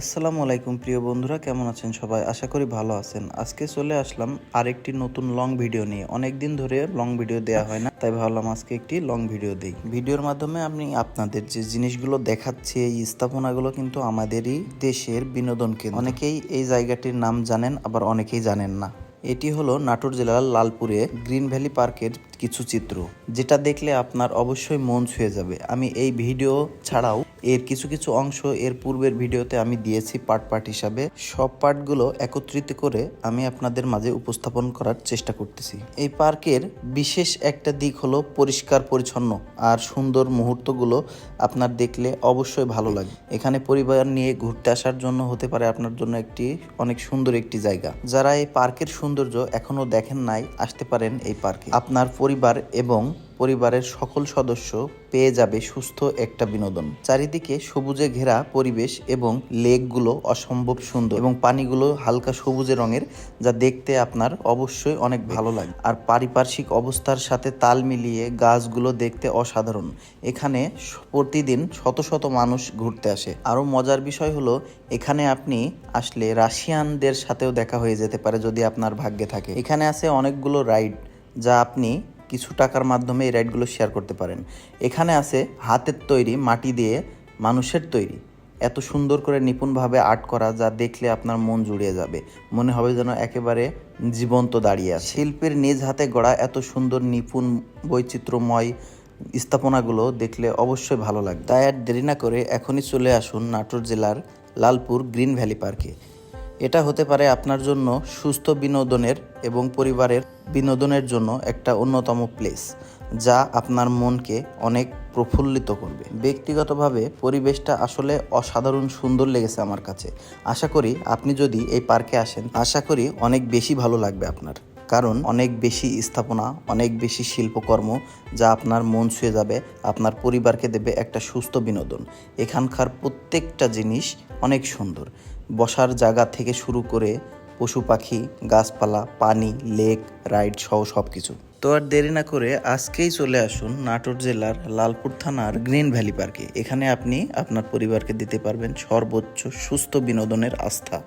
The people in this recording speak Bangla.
আসসালামু আলাইকুম, প্রিয় বন্ধুরা, কেমন আছেন সবাই? আশা করি ভালো আছেন। আজকে চলে আসলাম আরেকটি নতুন লং ভিডিও নিয়ে। অনেক দিন ধরে লং ভিডিও দেওয়া হয় না, তাই ভাবলাম আজকে একটি লং ভিডিও দেই। ভিডিওর মাধ্যমে আমি আপনাদের যে জিনিসগুলো দেখাচ্ছি, এই স্থাপনাগুলো কিন্তু আমাদেরই দেশের বিনোদন কেন্দ্র। অনেকেই এই জায়গাটির নাম জানেন, আবার অনেকেই জানেন না। এটি হলো নাটোর জেলার লালপুরে গ্রিন ভ্যালি পার্কের কিছু চিত্র, যেটা দেখলে আপনার অবশ্যই মন ছুঁয়ে যাবে। আমি এই ভিডিও ছাড়াও এর কিছু কিছু অংশ এর পূর্বের ভিডিওতে আমি দিয়েছি পার্ট পার্ট হিসাবে। সব পার্টগুলো একত্রিত করে আমি আপনাদের মাঝে উপস্থাপন করার চেষ্টা করতেছি। এই পার্কের বিশেষ একটা দিক হলো পরিষ্কার পরিচ্ছন্ন আর সুন্দর মুহূর্তগুলো আপনার দেখলে অবশ্যই ভালো লাগে। এখানে পরিবার নিয়ে ঘুরতে আসার জন্য হতে পারে আপনার জন্য একটি অনেক সুন্দর একটি জায়গা। যারা এই পার্কের সৌন্দর্য এখনও দেখেন নাই, আসতে পারেন এই পার্কে। আপনার পরিবার এবং পরিবারের সকল সদস্য পেয়ে যাবে সুস্থ একটা বিনোদন। চারিদিকে সবুজে ঘেরা পরিবেশ এবং লেকগুলো অসম্ভব সুন্দর এবং পানিগুলো হালকা সবুজে রঙের, যা দেখতে আপনার অবশ্যই অনেক ভালো লাগে। আর পারিপার্শ্বিক অবস্থার সাথে তাল মিলিয়ে গাছগুলো দেখতে অসাধারণ। এখানে প্রতিদিন শত শত মানুষ ঘুরতে আসে। আরও মজার বিষয় হলো, এখানে আপনি আসলে রাশিয়ানদের সাথেও দেখা হয়ে যেতে পারে যদি আপনার ভাগ্যে থাকে। এখানে আছে অনেকগুলো রাইড, যা আপনি কিছু টাকার মাধ্যমে এই রাইডগুলো শেয়ার করতে পারেন। এখানে আছে হাতের তৈরি, মাটি দিয়ে মানুষের তৈরি। এত সুন্দর করে নিপুণভাবে আর্ট করা যা দেখলে আপনার মন জুড়িয়ে যাবে। মনে হবে যেন একেবারে জীবন্ত দাঁড়িয়ে আছে। শিল্পের নিজ হাতে গড়া এত সুন্দর, নিপুণ, বৈচিত্র্যময় স্থাপনাগুলো দেখলে অবশ্যই ভালো লাগবে। তাই আর দেরি না করে এখনই চলে আসুন নাটোর জেলার লালপুর গ্রিন ভ্যালি পার্কে। এটা হতে পারে আপনার জন্য সুস্থ বিনোদনের এবং পরিবারের বিনোদনের জন্য একটা অন্যতম প্লেস যা আপনার মনকে অনেক প্রফুল্লিত করবে। ব্যক্তিগতভাবে পরিবেশটা আসলে অসাধারণ সুন্দর লেগেছে আমার কাছে। আশা করি আপনি যদি এই পার্কে আসেন, আশা করি অনেক বেশি ভালো লাগবে আপনার। কারণ অনেক বেশি স্থাপনা, অনেক বেশি শিল্পকর্ম, যা আপনার মন ছুঁয়ে যাবে, আপনার পরিবারকে দেবে একটা সুস্থ বিনোদন। এখানকার প্রত্যেকটা জিনিস অনেক সুন্দর। বসার জায়গা থেকে শুরু করে পশু পাখি, গাছপালা, পানি, লেক, রাইড সহ সব কিছু তো আর দেরি না করে আজকেই চলে আসুন নাটোর জেলার লালপুর থানার গ্রিন ভ্যালি পার্কে। এখানে আপনি আপনার পরিবারকে দিতে পারবেন সর্বোচ্চ সুস্থ বিনোদনের আস্থা।